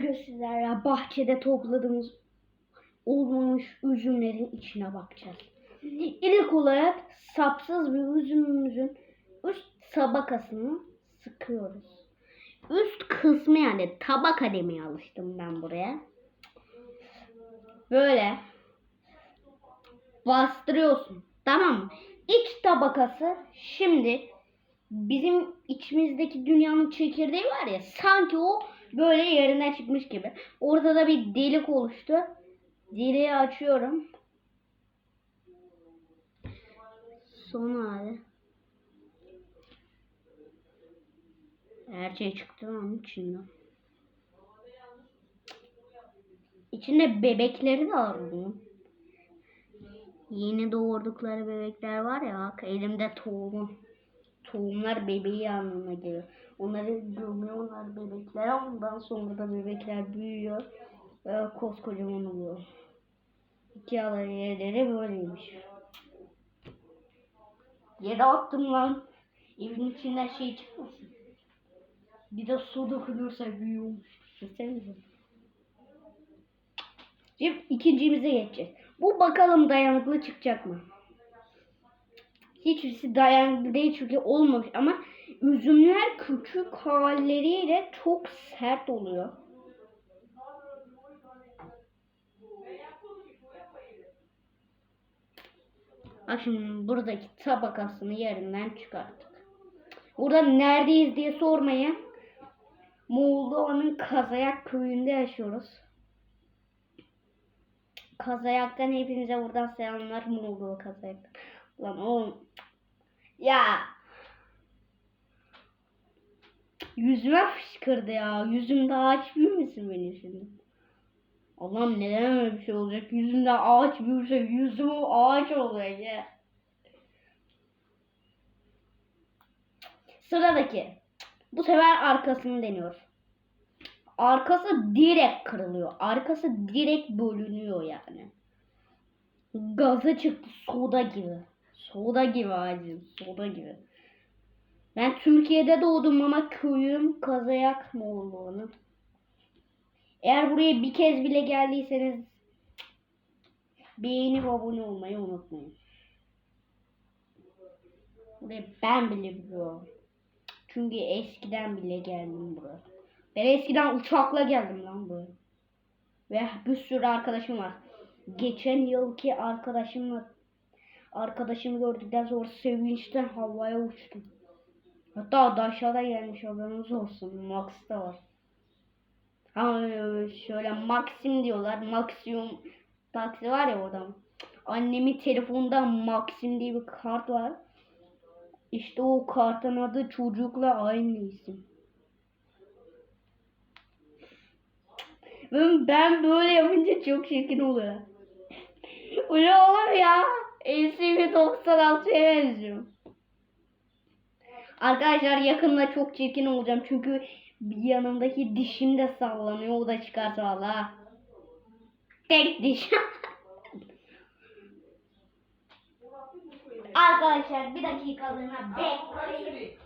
Bugün sizlerle bahçede topladığımız olmamış üzümlerin içine bakacağız. İlk olarak sapsız bir üzümümüzün üst tabakasını sıkıyoruz. Üst kısmı yani tabaka demeye alıştım ben buraya. Böyle bastırıyorsun. Tamam mı? İç tabakası şimdi bizim içimizdeki dünyanın çekirdeği var ya sanki o böyle yerinden çıkmış gibi. Orada da bir delik oluştu. Deliği açıyorum. Son hali. Her şey çıktı onun içinden. İçinde bebekleri de var bunun. Yeni doğurdukları bebekler var ya elimde tohumu. Tohumlar bebeği anlamına geliyor. Onları gömüyorlar bebekler ondan sonra da bebekler büyüyor. Ve koskocaman oluyor. İki alay yerleri böyleymiş. Yere attım lan. Evin içinden şey çıkmasın. Bir de su dökülürse büyüyormuş. Düşünsenize. Şimdi ikincimize geçeceğiz. Bu bakalım dayanıklı çıkacak mı? Hiçbirisi dayanıklı değil çünkü olmamış ama üzümler küçük halleriyle çok sert oluyor. Bak şimdi buradaki tabakasını yerinden çıkarttık. Burada neredeyiz diye sormayın. Moldova'nın Kazayak köyünde yaşıyoruz. Kazayak'tan hepinize buradan selamlar Moldova Kazayak'tan. Lan oğlum. Ya. Yüzüme fışkırdı ya. Yüzümde ağaç büyümesin benim şimdi. Allah'ım neden öyle bir şey olacak? Yüzümde ağaç büyürse yüzüm ağaç oluyor ya. Sıradaki. Bu sefer arkasını deniyor. Arkası direkt kırılıyor. Arkası direkt bölünüyor yani. Gazı çıktı soda gibi. Soda gibi acım. Soda gibi. Ben Türkiye'de doğdum ama köyüm Kazayak Moğolluğu'nun. Eğer buraya bir kez bile geldiyseniz beğenip abone olmayı unutmayın. Buraya ben bile biliyorum. Çünkü eskiden bile geldim buraya. Ben eskiden uçakla geldim lan buraya. Ve bir sürü arkadaşım var. Geçen yılki arkadaşımla arkadaşımı gördükten sonra sevinçten havaya uçtum. Hatta da aşağıda gelmiş haberiniz olsun. Max da var. Ha şöyle Maxim diyorlar. Maximum taksi var ya oradan. Annemin telefonunda Maxim diye bir kart var. İşte o kartın adı çocukla aynı isim. Ben, böyle yapınca çok çirkin oluyor. Ne olur ya? LCV 96'ya benziyorum. Arkadaşlar yakında çok çirkin olacağım çünkü bir yanımdaki dişim de sallanıyor o da çıkarsa valla. Tek diş. Arkadaşlar bir dakikalığına bekleyin. Bekleyin.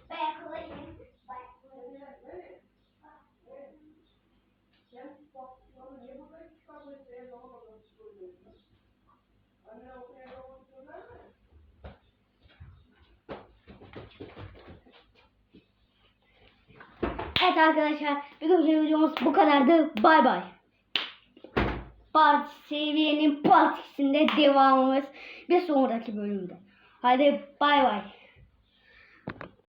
Evet arkadaşlar bugünkü videomuz bu kadardı. Bay bay. Part seviyenin part devamımız bir sonraki bölümde. Hadi bay bay.